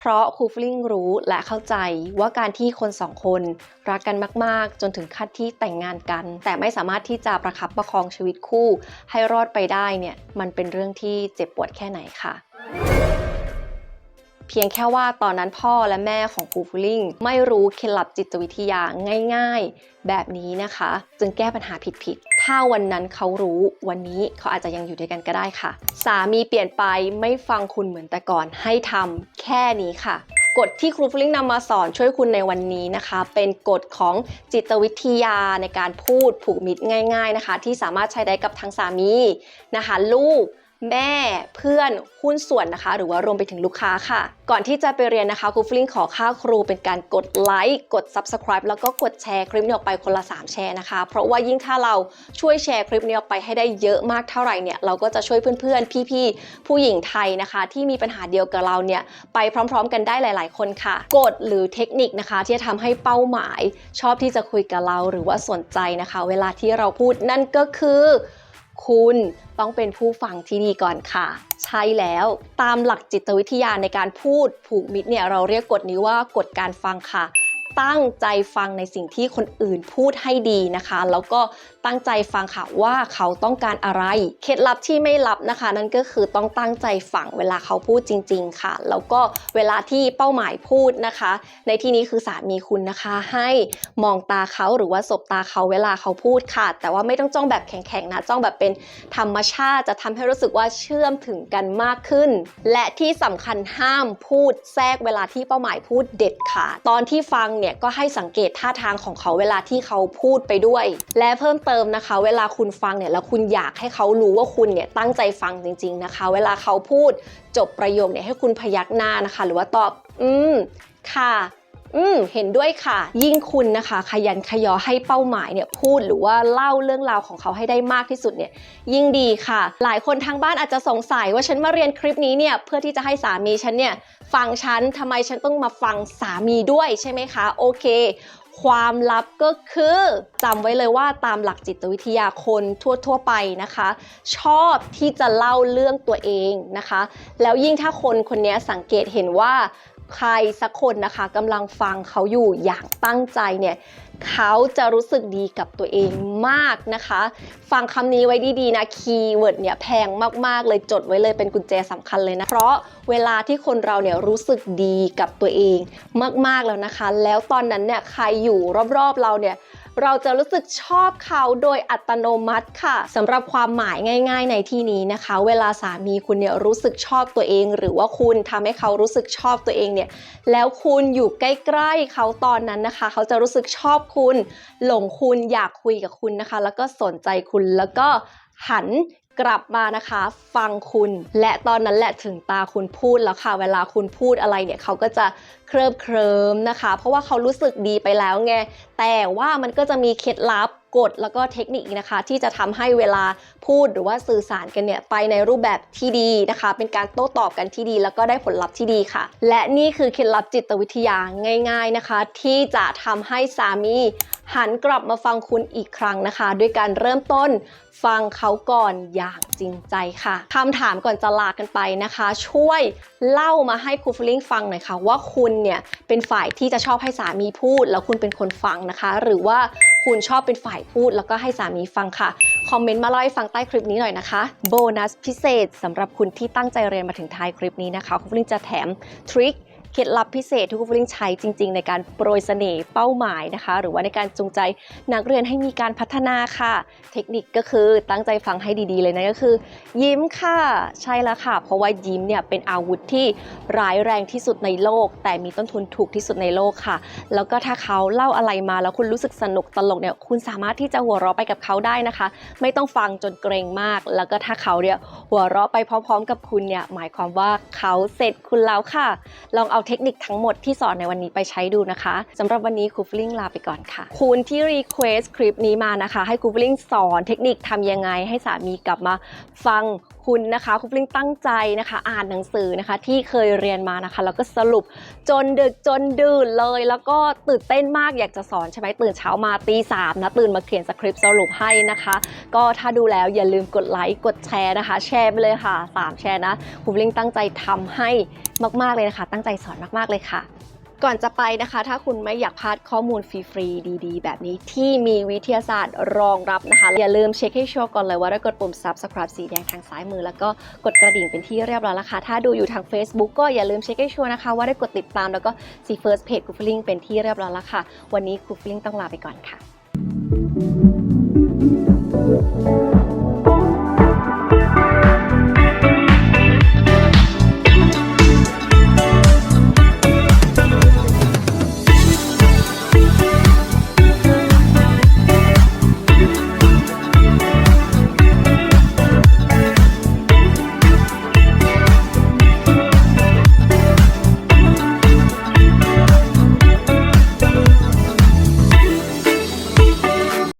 เพราะครูฟลิงรู้และเข้าใจว่าการที่คนสองคนรักกันมาก ๆ จนถึงขั้นที่แต่งงานกัน แต่ไม่สามารถที่จะประคับประคองชีวิตคู่ ให้รอดไปได้เนี่ยมันเป็นเรื่องที่เจ็บปวดแค่ไหนค่ะเพียงแค่ว่าตอนนั้นพ่อและแม่ของครูฟลิงไม่รู้เคล็ดลับจิตวิทยาง่าย ๆ แบบนี้นะคะ จึงแก้ปัญหาผิดๆ ถ้าวันนั้นเขารู้วันนี้เขาอาจจะยังอยู่ด้วยกันก็ได้ค่ะ สามีเปลี่ยนไปไม่ฟังคุณเหมือนแต่ก่อนให้ทำแค่นี้ค่ะกฎที่ครูฟลิงนำมาสอนช่วยคุณในวันนี้นะคะ เป็นกฎของจิตวิทยาในการพูดผูกมิตรง่าย ๆนะคะ ที่สามารถใช้ได้กับทั้งสามีนะคะ ลูก แม่เพื่อนหุ้นส่วนนะคะ หรือว่ารวมไปถึงลูกค้าค่ะ ก่อนที่จะไปเรียนนะคะครูฟลิงขอค่าครูเป็นการกดไลค์กด Subscribe แล้วก็กดแชร์คลิปนี้ออกไปคนละ 3 แชร์นะคะ เพราะว่ายิ่งถ้าเราช่วยแชร์คลิปนี้ออกไปให้ได้เยอะมากเท่าไหร่เนี่ยเราก็จะช่วยเพื่อนๆ พี่ๆ ผู้หญิงไทยนะคะ ที่มีปัญหาเดียวกับเราเนี่ยไปพร้อม ๆ กันได้หลาย ๆ คนค่ะกฎหรือเทคนิคนะคะ ที่จะทำให้เป้าหมาย ชอบที่จะคุยกับเราหรือว่าสนใจนะคะ เวลาที่เราพูดนั่นก็คือ คุณต้องเป็นผู้ฟังที่ดีก่อนค่ะ ใช่แล้วตามหลักจิตวิทยาในการพูดผูกมิตรเนี่ยเราเรียกกฎนี้ว่ากฎการฟังค่ะ ตั้งใจฟังในสิ่งที่คนอื่นพูดให้ดีนะคะ แล้วก็ตั้งใจฟังค่ะว่าเขาต้องการอะไร เคล็ดลับที่ไม่ลับนะคะ นั่นก็คือต้องตั้งใจฟังเวลาเขาพูดจริง ๆ ค่ะ แล้วก็เวลาที่เป้าหมายพูดนะคะ ในที่นี้คือสามีคุณนะคะ ให้มองตาเขาหรือว่าสบตาเขาเวลาเขาพูดค่ะ แต่ว่าไม่ต้องจ้องแบบแข็งๆนะจ้องแบบเป็นธรรมชาติจะทำให้รู้สึกว่าเชื่อมถึงกันมากขึ้น และที่สำคัญห้ามพูดแทรกเวลาที่เป้าหมายพูดเด็ดขาดตอนที่ฟังเนี่ยก็ให้สังเกตท่าทางของเขาเวลาที่เขาพูดไปด้วย และเพิ่มเติมนะคะ เวลาคุณฟังเนี่ยแล้วคุณอยากให้เขารู้ว่าคุณเนี่ยตั้งใจฟังจริง ๆนะคะ เวลาเขาพูดจบประโยคเนี่ยให้คุณพยักหน้านะคะ หรือว่าตอบ อืม ค่ะ อืมเห็นด้วยค่ะ ยิ่งคุณนะคะ ขยันขยอให้เป้าหมายเนี่ยพูดหรือว่าเล่าเรื่องราวของเขาให้ได้มากที่สุดเนี่ยยิ่งดีค่ะ หลายคนทางบ้านอาจจะสงสัยว่าฉันมาเรียนคลิปนี้เนี่ยเพื่อที่จะให้สามีฉันเนี่ยฟังฉันทำไมฉันต้องมาฟังสามีด้วยใช่ไหมคะโอเคความลับก็คือจำไว้เลยว่าตามหลักจิตวิทยาคนทั่ว ๆ ไปนะคะ ชอบที่จะเล่าเรื่องตัวเองนะคะ แล้วยิ่งถ้าคนคนนี้สังเกตเห็นว่า ใครสักคนนะคะกำลังฟังเขาอยู่อย่างตั้งใจเนี่ยเขาจะรู้สึกดีกับตัวเองมากนะคะ ฟังคำนี้ไว้ดีๆนะคีย์เวิร์ดเนี่ยแพงมากๆเลยจดไว้เลยเป็นกุญแจสำคัญเลยนะ เพราะเวลาที่คนเราเนี่ยรู้สึกดีกับตัวเองมากๆแล้วนะคะ แล้วตอนนั้นเนี่ยใครอยู่รอบๆเราเนี่ย เราจะรู้สึกชอบเขาโดยอัตโนมัติค่ะสำหรับความหมายง่าย ๆ ในที่นี้นะคะ เวลาสามีคุณเนี่ยรู้สึกชอบตัวเอง หรือว่าคุณทำให้เขารู้สึกชอบตัวเองเนี่ยแล้วคุณอยู่ใกล้ๆเขาตอนนั้นนะคะ เขาจะรู้สึกชอบคุณ หลงคุณอยากคุยกับคุณนะคะ แล้วก็สนใจคุณแล้วก็ หันกลับมานะคะฟังคุณ และตอนนั้นแหละถึงตาคุณพูดแล้วค่ะ เวลาคุณพูดอะไรเนี่ยเขาก็จะเคลิบเคลิมนะคะ เพราะว่าเขารู้สึกดีไปแล้วไงแต่ว่ามันก็จะมีเคล็ดลับกฎแล้วก็เทคนิคนะคะ ที่จะทำให้เวลาพูดหรือว่าสื่อสารกันเนี่ยไปในรูปแบบที่ดีนะคะ เป็นการโต้ตอบกันที่ดี แล้วก็ได้ผลลัพธ์ที่ดีค่ะ และนี่คือเคล็ดลับจิตวิทยาง่าย ๆนะคะ ที่จะทำให้สามีหันกลับมาฟังคุณอีกครั้งนะคะ ด้วยการเริ่มต้น ฟังเขาก่อนอย่างจริงใจค่ะคำถามก่อนจะลากันไปนะคะ ช่วยเล่ามาให้ครูฟลิงฟังหน่อยค่ะ ว่าคุณเนี่ยเป็นฝ่ายที่จะชอบให้สามีพูด แล้วคุณเป็นคนฟังนะคะ หรือว่าคุณชอบเป็นฝ่ายพูด แล้วก็ให้สามีฟังค่ะคอมเมนต์มาเล่าให้ฟังใต้คลิปนี้หน่อยนะคะโบนัสพิเศษสำหรับคุณที่ตั้งใจเรียนมาถึงท้ายคลิปนี้นะคะครูฟลิงจะแถมทริคเค ล็ดลับพิเศษที่ครูฟลิงใช้จริง ๆ ในการโปรยเสน่ห์เป้าหมายนะคะ หรือว่าในการจูงใจนักเรียนให้มีการพัฒนาค่ะ เทคนิคก็คือตั้งใจฟังให้ดีๆ เลยนะก็คือ ยิ้มค่ะ ใช่แล้วค่ะ เพราะว่ายิ้มเนี่ยเป็นอาวุธที่ร้ายแรงที่สุดในโลก แต่มีต้นทุนถูกที่สุดในโลกค่ะ แล้วก็ถ้าเขาเล่าอะไรมาแล้วคุณรู้สึกสนุกตลกเนี่ยคุณสามารถที่จะหัวเราะไปกับเขาได้นะคะ ไม่ต้องฟังจนเกรงมาก แล้วก็ถ้าเขาเนี่ยหัวเราะไปพร้อม ๆ กับคุณเนี่ยหมายความว่าเขาเสร็จคุณแล้วค่ะ ลองเอาเทคนิคทั้งหมดที่สอนในวันนี้ไปใช้ดูนะคะสำหรับวันนี้ครูฟลิงลาไปก่อนค่ะ คุณที่รีเควสคลิปนี้มานะคะ ให้ครูฟลิงสอนเทคนิคทำยังไง ให้สามีกลับมาฟังคุณนะคะครูฟลิงตั้งใจนะคะ อ่านหนังสือนะคะ ที่เคยเรียนมานะคะ แล้วก็สรุปจนดึกจนดื่นเลย แล้วก็ตื่นเต้นมากอยากจะสอนใช่ไหมตื่นเช้ามาตีสามนะตื่นมาเขียนสคริปต์สรุปให้นะคะ ก็ถ้าดูแล้วอย่าลืมกดไลค์กดแชร์นะคะ แชร์ไปเลยค่ะ 3 แชร์นะครูฟลิงตั้งใจทำให้มาก ๆเลยนะคะ ตั้งใจสอนมาก ๆ เลยค่ะ ก่อนจะไปนะคะ ถ้าคุณไม่อยากพลาดข้อมูลฟรีๆดี ๆ แบบนี้ที่มีวิทยาศาสตร์รองรับนะคะ อย่าลืมเช็คให้ชัวร์ก่อนเลยว่าได้กดปุ่ม subscribe สีแดงทางซ้ายมือ แล้วก็กดกระดิ่งเป็นที่เรียบร้อยแล้วค่ะ ถ้าดูอยู่ทาง Facebook ก็อย่าลืมเช็คให้ชัวร์นะคะ ว่าได้กดติดตามแล้วก็สี first page คูฟลิงเป็นที่เรียบร้อยแล้วค่ะ วันนี้คูฟลิงต้องลาไปก่อนค่ะ